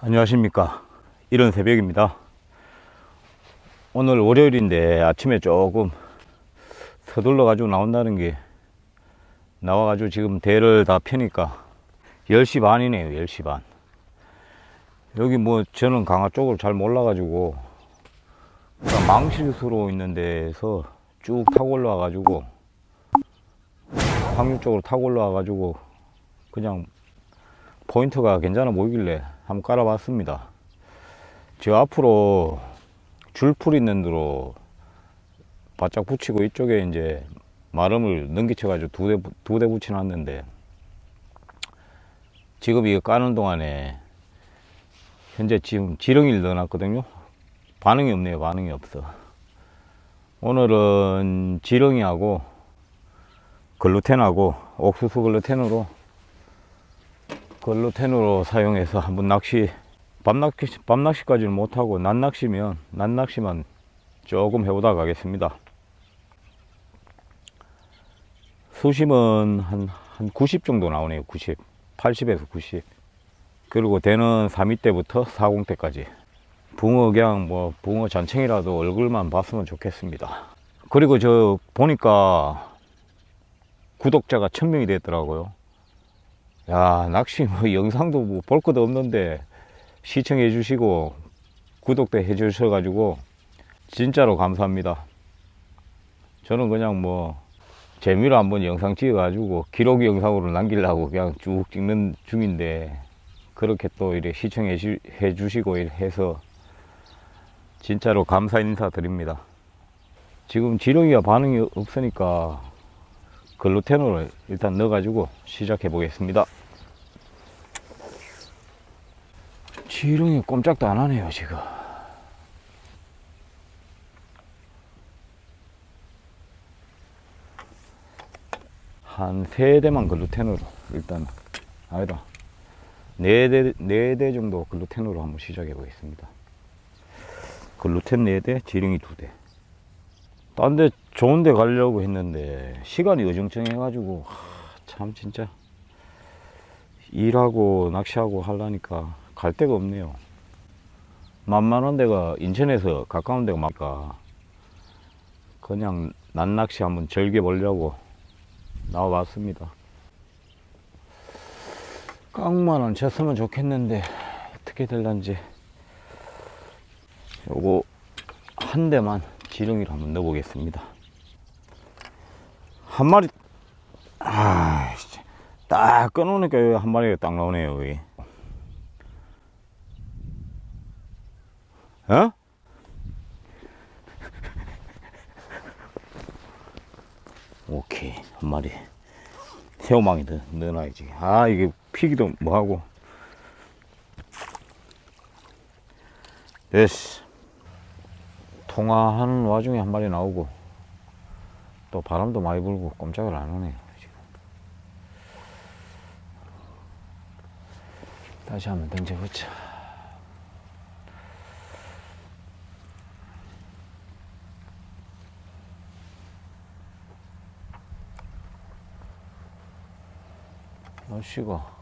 안녕하십니까. 이른 새벽입니다. 오늘 월요일인데 아침에 조금 서둘러 가지고 나온다는 게 나와 가지고 지금 대를 다 펴니까 10시 반이네요. 10시 반. 여기 뭐 저는 강화 쪽을 잘 몰라 가지고 그냥 망실수로 있는 데서 쭉 타고 올라와 가지고 황류 쪽으로 타고 올라와 가지고 그냥 포인트가 괜찮아 보이길래 한번 깔아봤습니다. 저 앞으로 줄풀 있는 데로 바짝 붙이고 이쪽에 이제 마름을 넘기쳐가지고 두 대, 두 대 붙여놨는데 지금 이거 까는 동안에 현재 지금 지렁이를 넣어놨거든요. 반응이 없네요. 반응이 없어. 오늘은 지렁이하고 글루텐하고 옥수수 글루텐으로 글루텐으로 사용해서 한번 낚시 밤낚시 밤낚시까지는 못하고 낮낚시면 낮낚시만 조금 해보다 가겠습니다. 수심은 한, 한 90 정도 나오네요. 90. 80에서 90. 그리고 대는 3위 때부터 40 때까지. 붕어 그냥 뭐 붕어 잔챙이라도 얼굴만 봤으면 좋겠습니다. 그리고 저 보니까 구독자가 1000명이 됐더라고요. 야, 낚시 뭐 영상도 뭐 볼 것도 없는데 시청해 주시고 구독도 해 주셔 가지고 진짜로 감사합니다. 저는 그냥 뭐 재미로 한번 영상 찍어 가지고 기록 영상으로 남기려고 그냥 쭉 찍는 중인데 그렇게 또 이렇게 시청해 주, 해 주시고 해서 진짜로 감사 인사 드립니다. 지금 지렁이가 반응이 없으니까 글루텐으로 일단 넣어가지고 시작해 보겠습니다. 지렁이 꼼짝도 안 하네요, 지금. 한 세 대만 글루텐으로 일단 아니다 네대 네 대 정도 글루텐으로 한번 시작해 보겠습니다. 글루텐 네 대, 지렁이 두 대. 딴 데 좋은 데 가려고 했는데 시간이 어정쩡해 가지고 하, 참 진짜 일하고 낚시하고 하려니까 갈 데가 없네요. 만만한 데가 인천에서 가까운 데가 많으니까 그냥 낮낚시 한번 즐겨보려고 나와봤습니다. 깡만은 쳤으면 좋겠는데 어떻게 될란지 요거 한 대만 지렁이를 한번 넣어보겠습니다. 한 마리, 아, 진짜. 딱 끊어놓으니까 여기 한 마리가 딱 나오네요, 여기. 어? 오케이, 한 마리. 새우망이 넣, 넣어놔야지. 아, 이게 피기도 뭐하고. 됐어. 통화하는 와중에 한 마리 나오고 또 바람도 많이 불고 꼼짝을 안 하네요 지금. 다시 한번 던져보자. 날씨가